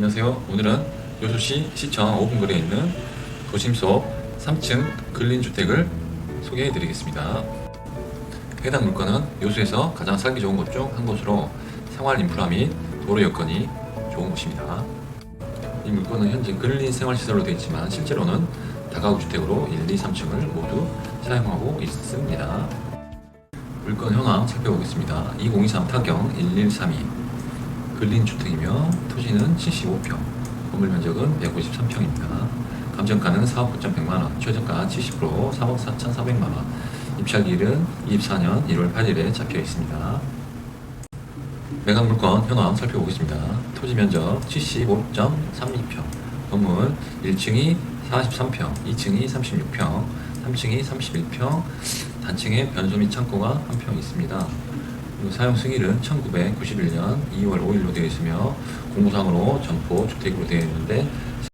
안녕하세요. 오늘은 여수시 시청 5분 거리에 있는 도심 속 3층 근린주택을 소개해 드리겠습니다. 해당 물건은 여수에서 가장 살기 좋은 곳 중 한 곳으로 생활 인프라 및 도로 여건이 좋은 곳입니다. 이 물건은 현재 근린 생활시설로 되어 있지만 실제로는 다가구 주택으로 1, 2, 3층을 모두 사용하고 있습니다. 물건 현황 살펴보겠습니다. 2023 타경 1132 근린주택이며 토지는 75평, 건물 면적은 153평입니다. 감정 가는 4억 9,100만원, 최저가 70% 3억 4,400만원, 입찰기일은 24년 1월 8일에 잡혀 있습니다. 매각 물건 현황 살펴보겠습니다. 토지 면적 75.32평, 건물 1층이 43평, 2층이 36평, 3층이 31평, 단층에 변소 및 창고가 한 평 있습니다. 사용 승일은 1991년 2월 5일로 되어 있으며 공무상으로 점포 주택으로 되어 있는데